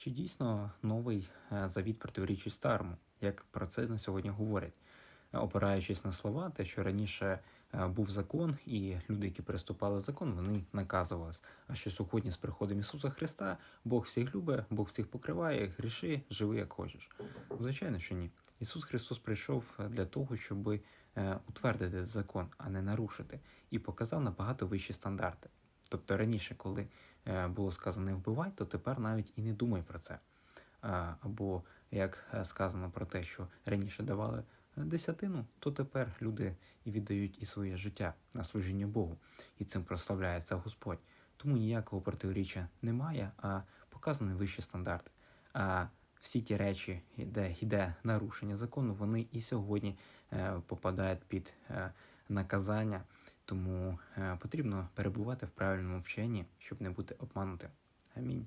Чи дійсно новий е, завіт протирічить старому, як про це на сьогодні говорять, опираючись на слова, те, що раніше е, був закон, і люди, які переступали закон, вони наказувались. А що сьогодні з приходом Ісуса Христа Бог всіх любить, Бог всіх покриває, гріши, живи як хочеш. Звичайно, що ні. Ісус Христос прийшов е, для того, щоб утвердити закон, а не нарушити, і показав набагато вищі стандарти. Тобто раніше, коли е, було сказано вбивай, то тепер навіть і не думай про це. Або як е, сказано про те, що раніше давали десятину, то тепер люди і віддають і своє життя на служіння Богу, і цим прославляється Господь. Тому ніякого протиріччя немає, а показані вищі стандарти. А всі ті речі, де йде нарушення закону, вони і сьогодні е, попадають під наказання. Тому е, потрібно перебувати в правильному вченні, щоб не бути обманутим. Амінь.